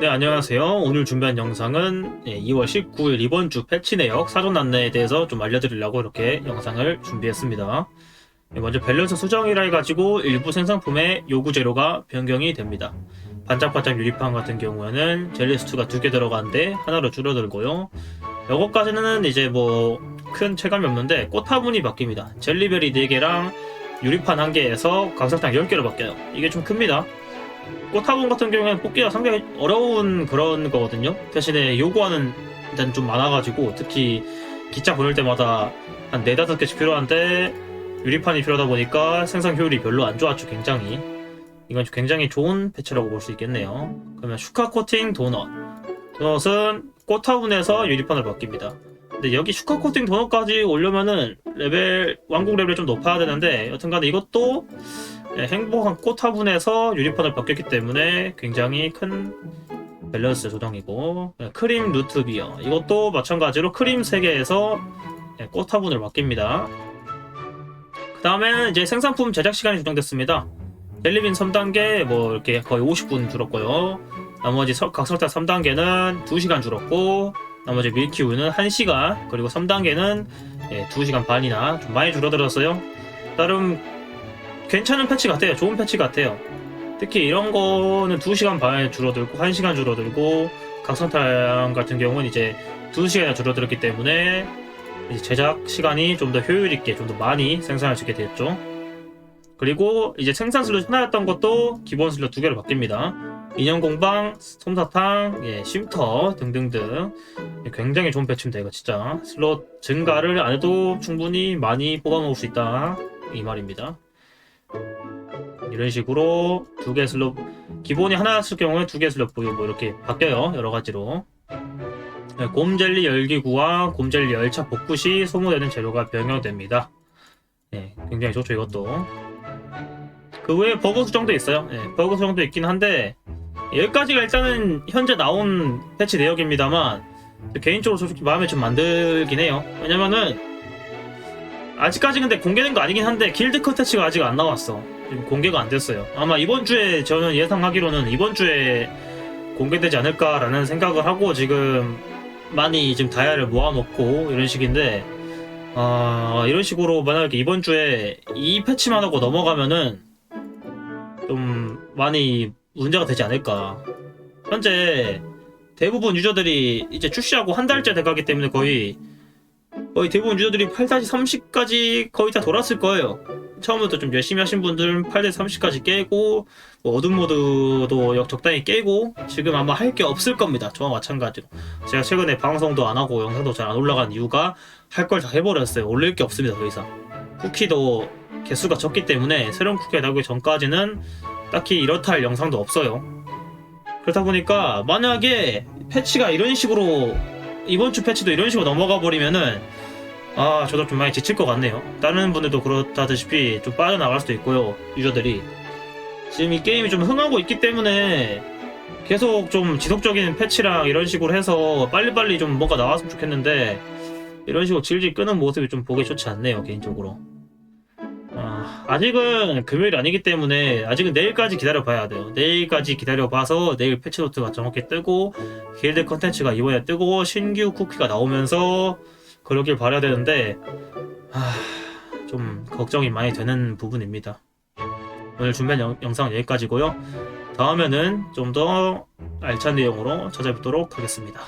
네, 안녕하세요. 오늘 준비한 영상은 예, 2월 19일 이번 주 패치 내역 사전 안내에 대해서 좀 알려드리려고 이렇게 영상을 준비했습니다. 예, 먼저 밸런스 수정이라 해가지고 일부 생산품의 요구 재료가 변경이 됩니다. 반짝반짝 유리판 같은 경우에는 젤리스트가 두 개 들어가는데 하나로 줄어들고요. 요거까지는 이제 뭐 큰 체감이 없는데 꽃 화분이 바뀝니다. 젤리베리 4개랑 유리판 1개에서 각설탕 10개로 바뀌어요. 이게 좀 큽니다. 꽃화분 같은 경우에는 뽑기가 상당히 어려운 그런 거거든요. 대신에 요구하는 일단 좀 많아가지고 특히 기차 보낼 때마다 한 네다섯 개씩 필요한데 유리판이 필요하다 보니까 생산 효율이 별로 안 좋았죠. 굉장히 이건 굉장히 좋은 패치라고 볼 수 있겠네요. 그러면 슈카 코팅 도넛 도넛은 꽃화분에서 유리판을 바뀝니다. 근데 여기 슈카 코팅 도넛까지 올려면은 레벨 왕국 레벨이 좀 높아야 되는데 여튼간에 이것도 네, 행복한 꽃 화분에서 유리판을 바뀌었기 때문에 굉장히 큰 밸런스 조정이고 네, 크림 루트 비어. 이것도 마찬가지로 크림 3개에서 네, 꽃 화분을 바뀝니다. 그 다음에는 이제 생산품 제작 시간이 조정됐습니다. jel리빈 3단계 뭐 이렇게 거의 50분 줄었고요. 나머지 서- 각설탕 3단계는 2시간 줄었고 나머지 밀키우는 1시간 그리고 3단계는 2시간 반이나 좀 많이 줄어들었어요 나름 괜찮은 패치 같아요. 좋은 패치 같아요. 특히 이런 거는 2시간 반에 줄어들고 1시간 줄어들고 각성탄 같은 경우는 이제 2시간이 줄어들었기 때문에 제작 시간이 좀 더 효율 있게 좀 더 많이 생산할 수 있게 됐죠. 그리고 이제 생산 슬롯 하나였던 것도 기본 슬롯 두 개로 바뀝니다. 인형 공방, 솜사탕, 예, 쉼터 등등등 굉장히 좋은 패치입니다. 이거 진짜 슬롯 증가를 안 해도 충분히 많이 뽑아 먹을 수 있다 이 말입니다. 이런 식으로 두 개 슬롯 기본이 하나였을 경우에 두 개 슬롯 보유 뭐 이렇게 바뀌어요 여러 가지로 네, 곰젤리 열기구와 곰젤리 열차 복구 시 소모되는 재료가 변경됩니다. 네, 굉장히 좋죠 이것도. 그 외에 버그 수정도 있어요. 네, 버그 수정도 있긴 한데 여기까지가 일단은 현재 나온 패치 내역입니다만 개인적으로 솔직히 마음에 좀안 들긴 해요. 왜냐면은 아직까지 근데 공개된 거 아니긴 한데 길드 컨텐츠가 아직 안 나왔어. 지금 공개가 안 됐어요. 아마 이번 주에 저는 예상하기로는 이번 주에 공개되지 않을까라는 생각을 하고 지금 많이 지금 다이아를 모아놓고 이런 식인데 아 이런 식으로 만약에 이번 주에 이 패치만 하고 넘어가면은 좀 많이 문제가 되지 않을까. 현재 대부분 유저들이 이제 출시하고 한 달째 돼가기 때문에 거의 거의 대부분 유저들이 8-30까지 거의 다 돌았을 거예요. 처음부터 좀 열심히 하신 분들은 8-30까지 깨고 뭐 어둠 모드도 역 적당히 깨고 지금 아마 할 게 없을 겁니다. 저와 마찬가지로 제가 최근에 방송도 안 하고 영상도 잘 안 올라간 이유가 할 걸 다 해버렸어요. 올릴 게 없습니다. 더 이상 쿠키도 개수가 적기 때문에 새로운 쿠키가 나오기 전까지는 딱히 이렇다 할 영상도 없어요. 그렇다 보니까 만약에 패치가 이런 식으로 이번 주 패치도 이런 식으로 넘어가 버리면은 아 저도 좀 많이 지칠 것 같네요. 다른 분들도 그렇다시피 좀 빠져나갈 수도 있고요 유저들이. 지금 이 게임이 좀 흥하고 있기 때문에 계속 좀 지속적인 패치랑 이런 식으로 해서 빨리빨리 좀 뭔가 나왔으면 좋겠는데 이런 식으로 질질 끄는 모습이 좀 보기 좋지 않네요 개인적으로 아, 아직은 금요일이 아니기 때문에 아직은 내일까지 기다려 봐야 돼요 내일까지 기다려 봐서 내일 패치노트가 정확히 뜨고 길드 컨텐츠가 이번에 뜨고 신규 쿠키가 나오면서 그러길 바라야 되는데 아, 좀 걱정이 많이 되는 부분입니다. 오늘 준비한 영, 영상 여기까지고요. 다음에는 좀 더 알찬 내용으로 찾아뵙도록 하겠습니다.